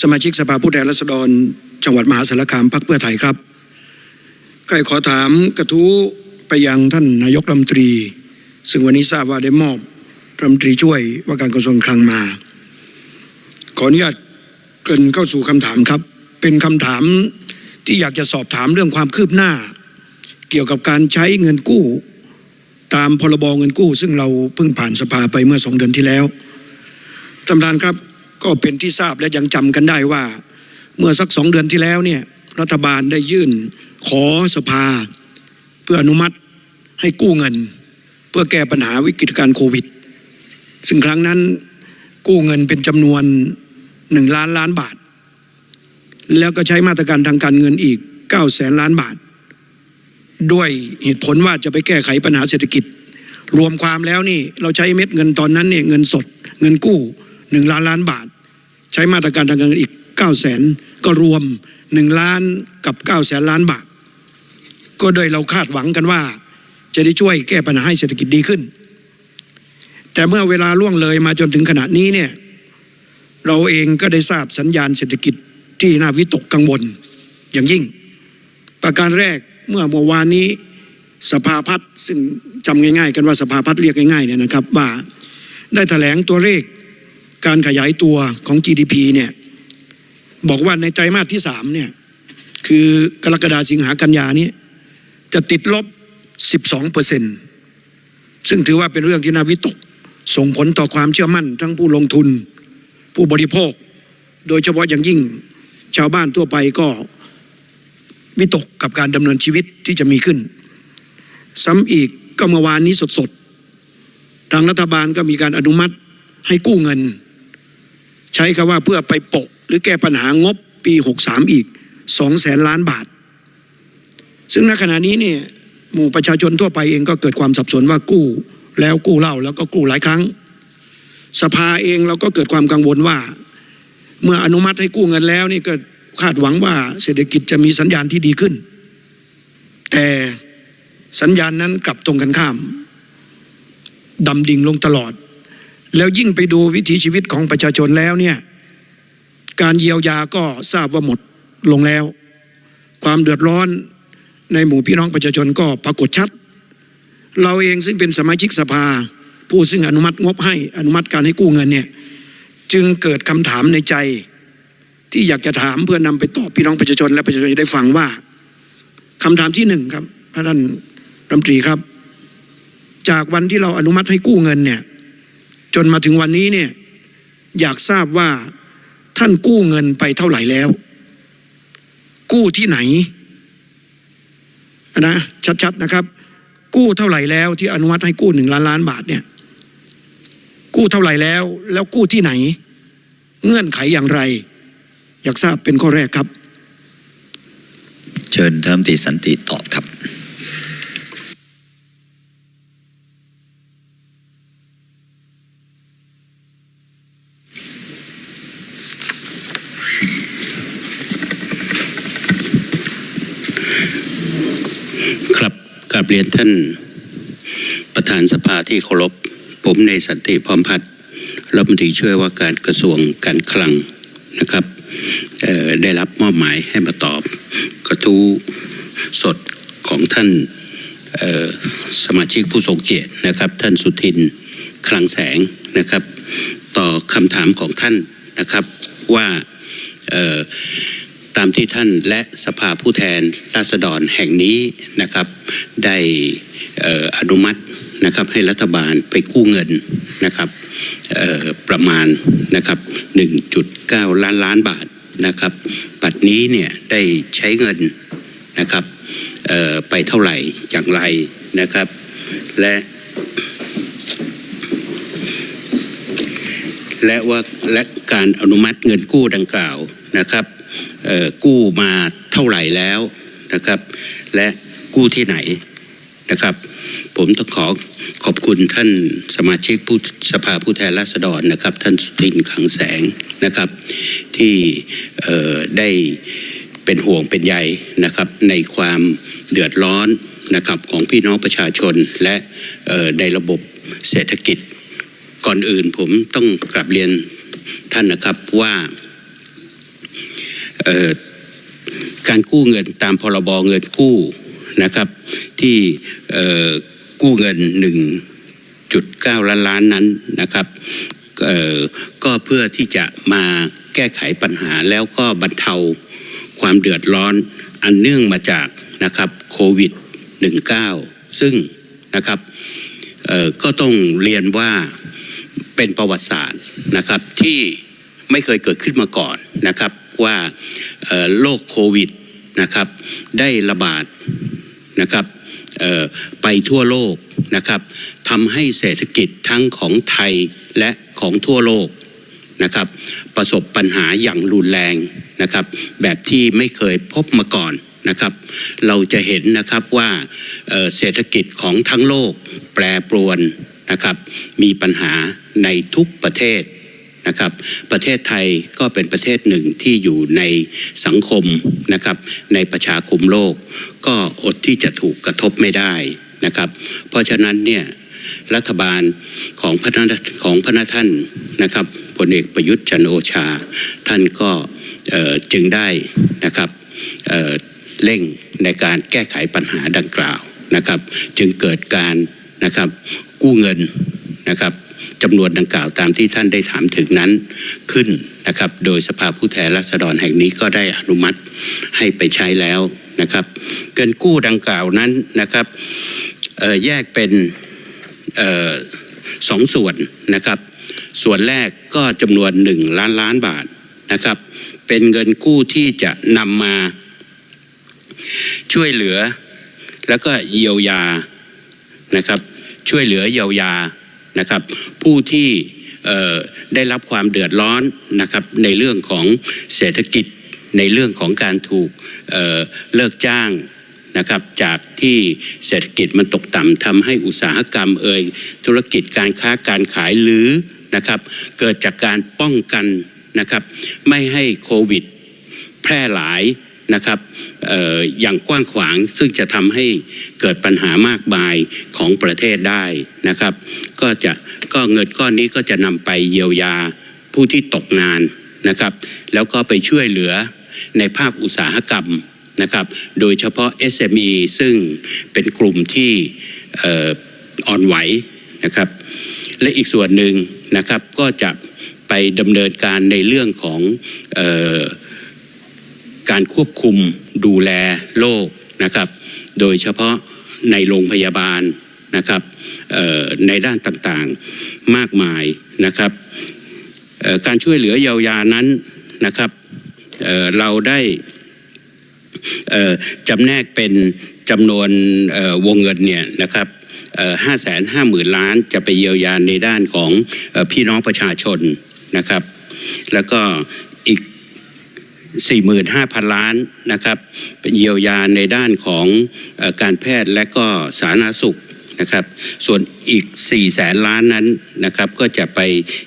สมาชิกสภาผู้แทนราษฎร จังหวัดมหาสารคามพักเพื่อไทยครับก็ขอถามกระทู้ไปยังท่านนายกรัฐมนตรี ซึ่งวันนี้ทราบว่าได้มอบรัฐมนตรีช่วยว่าการกระทรวงคลังมา ขออนุญาตเกินเข้าสู่คำถามครับ เป็นคำถามที่อยากจะสอบถามเรื่องความคืบหน้า เกี่ยวกับการใช้เงินกู้ ตามพรบเงินกู้ ซึ่งเราเพิ่งผ่านสภาไปเมื่อสองเดือนที่แล้วท่านประธานครับ ก็เป็นที่ทราบและยังจำกันได้ว่า เมื่อสักสองเดือนที่แล้วเนี่ยรัฐบาลได้ยื่นขอสภา เพื่ออนุมัติให้กู้เงิน เพื่อแก้ปัญหาวิกฤตการณ์โควิด ซึ่งครั้งนั้นกู้เงินเป็นจำนวนหนึ่งล้านล้านบาท แล้วก็ใช้มาตรการทางการเงินอีกเก้าแสนล้านบาท ด้วยเหตุผลว่าจะไปแก้ไขปัญหาเศรษฐกิจ รวมความแล้วนี่เราใช้เม็ดเงินตอนนั้นเนี่ยเงินสดเงินกู้ หนึ่งล้านล้านบาท ใช้มาตรการทางการเงินอีกเก้าแสนก็รวมหนึ่งล้านกับเก้าแสนล้านบาท ก็โดยเราคาดหวังกันว่า จะได้ช่วยแก้ปัญหาให้เศรษฐกิจดีขึ้น แต่เมื่อเวลาล่วงเลยมาจนถึงขณะนี้เนี่ยเราเองก็ได้ทราบสัญญาณเศรษฐกิจที่น่าวิตกกังวลอย่างยิ่ง ประการแรกเมื่อเมื่อวานนี้สภาพัฒน์ซึ่งจำง่าย ๆ กันว่าสภาพัฒน์เรียกง่ายๆเนี่ยนะครับว่าได้แถลงตัวเลข การขยายตัวของ GDP เนี่ยบอกว่าในไตรมาสที่สามเนี่ยคือกรกฎาสิงหากันยานี้ จะติดลบ 12เปอร์เซ็นต์ซึ่งถือว่าเป็นเรื่องที่น่าวิตก ส่งผลต่อความเชื่อมั่น ทั้งผู้ลงทุน ผู้บริโภค โดยเฉพาะอย่างยิ่งชาวบ้านทั่วไปก็วิตกกับการดำเนินชีวิตที่จะมีขึ้น ซ้ำอีกก็เมื่อวานนี้สดๆ ทางรัฐบาลก็มีการอนุมัติให้กู้เงิน ใช้คำว่าเพื่อไปโปะ หรือแก้ปัญหางบปี 63 อีก2แสนล้านบาท ซึ่งณขณะนี้เนี่ยหมู่ประชาชนทั่วไปเองก็เกิดความสับสนว่ากู้ แล้วกู้เล่าแล้วก็กู้หลายครั้ง สภาเองเราก็เกิดความกังวลว่า เมื่ออนุมัติให้กู้เงินแล้วนี่ก็คาดหวังว่าเศรษฐกิจจะมีสัญญาณที่ดีขึ้น แต่สัญญาณนั้นกลับตรงกันข้ามดำดิ่งลงตลอด แล้วยิ่งไปดูวิถีชีวิตของประชาชนแล้วเนี่ยการเยียวยาก็ทราบว่าหมดลงแล้ว ความเดือดร้อนในหมู่พี่น้องประชาชนก็ปรากฏชัด เราเองซึ่งเป็นสมาชิกสภา ผู้ซึ่งอนุมัติงบให้อนุมัติการให้กู้เงินเนี่ยจึงเกิดคำถามในใจ ที่อยากจะถามเพื่อนำไปตอบพี่น้องประชาชน และประชาชนจะได้ฟังว่าคำถามที่หนึ่งครับท่านรัฐมนตรีครับ จากวันที่เราอนุมัติให้กู้เงินเนี่ย จนมาถึงวันนี้เนี่ยอยากทราบว่าท่านกู้เงินไปเท่าไหร่แล้ว กู้ที่ไหนนะชัดๆนะครับ กู้เท่าไหร่แล้วที่อนุมัติให้กู้หนึ่งล้านล้านบาทเนี่ยกู้เท่าไหร่แล้ว แล้วกู้ที่ไหน เงื่อนไขอย่างไร อยากทราบเป็นข้อแรกครับ เชิญท่านรัฐมนตรีสันติตอบครับ ครับกราบเรียนท่านประธานสภาที่เคารพ ผมในสันติพร้อมพัฒน์รัฐมนตรีช่วยว่าการกระทรวงการคลังนะครับได้รับมอบหมายให้มาตอบกระทู้สดของท่านสมาชิกผู้ทรงเกียรตินะครับ ท่านสุทินคลังแสงนะครับ ต่อคำถามของท่านนะครับว่า ตามที่ท่านและสภาผู้แทนราษฎรแห่งนี้นะครับได้เอ่อนุมัตินะครับให้รัฐบาลไปกู้เงินนะครับประมาณนะครับ1.9 ล้านล้านบาทนะครับปัจจุนี้เนี่ยได้ใช้เงินนะครับไปเท่าไหร่อย่างไรนะครับ และและว่าและการอนุมัติเงินกู้ดังกล่าวนะครับ กู้มาเท่าไหร่แล้วนะครับ และกู้ที่ไหนนะครับ ผมต้องขอขอบคุณท่านสมาชิกผู้สภาผู้แทนราษฎรนะครับ ท่านสุทินขังแสงนะครับ ที่ได้เป็นห่วงเป็นใยนะครับในความเดือดร้อนนะครับของพี่น้องประชาชนและในระบบเศรษฐกิจ ก่อนอื่นผมต้องกลับเรียนท่านนะครับว่า การกู้เงินตามพรบเงินกู้นะครับที่กู้เงิน 1.9 ล้านล้านนั้นนะครับก็เพื่อที่จะมาแก้ไขปัญหาแล้วก็บรรเทาความเดือดร้อนอันเนื่องมาจากนะครับโควิด 19 ซึ่งนะครับก็ต้องเรียนว่าเป็นประวัติศาสตร์นะครับที่ไม่เคยเกิดขึ้นมาก่อนนะครับ ว่าโรคโควิดนะครับได้ระบาดนะครับไปทั่วโลกนะครับทำให้เศรษฐกิจทั้งของไทยและของทั่วโลกนะครับประสบปัญหาอย่างรุนแรงนะครับแบบที่ไม่เคยพบมาก่อนนะครับเราจะเห็นนะครับว่าเอ่อเศรษฐกิจของทั้งโลกแปรปรวนนะครับมีปัญหาในทุกประเทศ นะครับ ประเทศไทยก็เป็นประเทศหนึ่งที่อยู่ในสังคมนะครับในประชาคมโลก ก็อดที่จะถูกกระทบไม่ได้นะครับ เพราะฉะนั้นเนี่ยรัฐบาลของพระนของพระท่านนะครับพลเอกประยุทธ์จันโอชา ท่านก็จึงได้นะครับเเร่งในการแก้ไขปัญหาดังกล่าวนะครับ จึงเกิดการนะครับกู้เงินนะครับ จำนวนดังกล่าวตามที่ท่านได้ถามถึงนั้นขึ้นนะครับ โดยสภาผู้แทนราษฎรแห่งนี้ก็ได้อนุมัติให้ไปใช้แล้วนะครับ เงินกู้ดังกล่าวนั้นนะครับแยกเป็นออสองส่วนนะครับ ส่วนแรกก็จำนวนหนึ่งล้านล้านบาทนะครับ เป็นเงินกู้ที่จะนำมาช่วยเหลือ แล้วก็เยียวยานะครับ ช่วยเหลือเยียวยา นะครับ ผู้ที่ได้รับความเดือดร้อนนะครับในเรื่องของเศรษฐกิจในเรื่องของการถูกเเลิกจ้างนะครับจากที่เศรษฐกิจมันตกต่ำทำให้อุตสาหกรรมเอ่ยธุรกิจการค้าการขายหรือนะครับเกิดจากการป้องกันนะครับไม่ให้โควิดแพร่หลาย นะครับอออย่างกว้างขวางซึ่งจะทำให้เกิดปัญหามากมายของประเทศได้นะครับ ก็จะก็เงินก้อนนี้ก็จะนำไปเยียวยาผู้ที่ตกงานนะครับ แล้วก็ไปช่วยเหลือในภาคอุตสาหกรรมนะครับ โดยเฉพาะ SME ซึ่งเป็นกลุ่มที่อ่อนไหวนะครับ และอีกส่วนหนึ่งนะครับก็จะไปดำเนินการในเรื่องของออ การควบคุมดูแลโรคนะครับ โดยเฉพาะในโรงพยาบาลนะครับในด้านต่างๆมากมายนะครับการช่วยเหลือเยียวยานั้นนะครับเเราได้จำแนกเป็นจำนวนวงเงินเนี่ยนะครับห้าแสนห้าหมื่นล้านจะไปเยียวยาในด้านของอพี่น้องประชาชนนะครับ แล้วก็อีก 45,000 ล้านนะครับเป็นเยียวยาในด้านของอการแพทย์และก็สาธารณสุขนะครับ ส่วนอีก 4 แสนล้านนั้นนะครับก็จะไป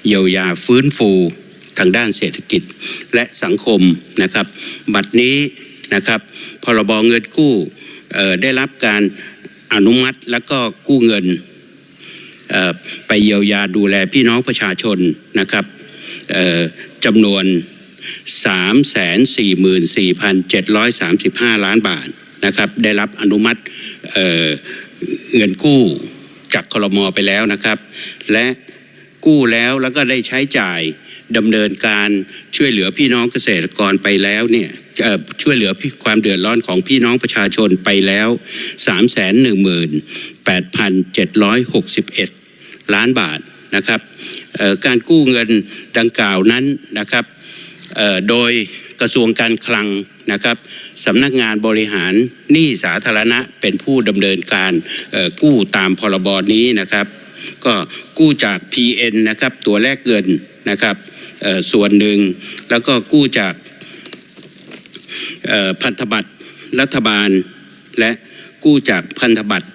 เยียวยาฟื้นฟูทางด้านเศรษฐกิจและสังคมนะครับ บัดนี้นะครับพรบเงินกู้ได้รับการอนุมัติแล้วก็กู้เงินไปเยียวยาดูแลพี่น้องประชาชนนะครับจำนวน 344,735 ล้านบาทนะครับได้รับอนุมัติเเงินกู้จากคลมไปแล้วนะครับ และกู้แล้วแล้วก็ได้ใช้จ่ายดำเนินการช่วยเหลือพี่น้องเกษตรกรไปแล้วเนี่ยช่วยเหลือความเดือดร้อนของพี่น้องประชาชนไปแล้ว 318,761 ล้านบาทนะครับการกู้เงินดังกล่าวนั้นนะครับ โดยกระทรวงการคลังนะครับสำนักงานบริหารหนี้สาธารณะเป็นผู้ดำเนินการกู้ตามพรบนี้นะครับ ก็กู้จาก PN นะครับตัวแรกเงินนะครับส่วนหนึ่งแล้วก็กู้จากพันธบัตรรัฐบาล และกู้จากพันธบัตร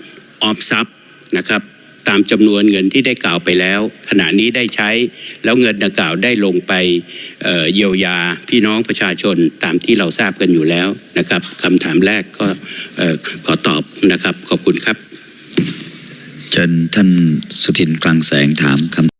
ออมทรัพย์นะครับ ตามจำนวนเงินที่ได้กล่าวไปแล้ว ขณะนี้ได้ใช้แล้วเงินดังกล่าวได้ลงไปเเยียวยาพี่น้องประชาชนตามที่เราทราบกันอยู่แล้วนะครับคำถามแรกก็ขอตอบนะครับขอบคุณครับเชิญท่านสุทินกลางแสงถามคำ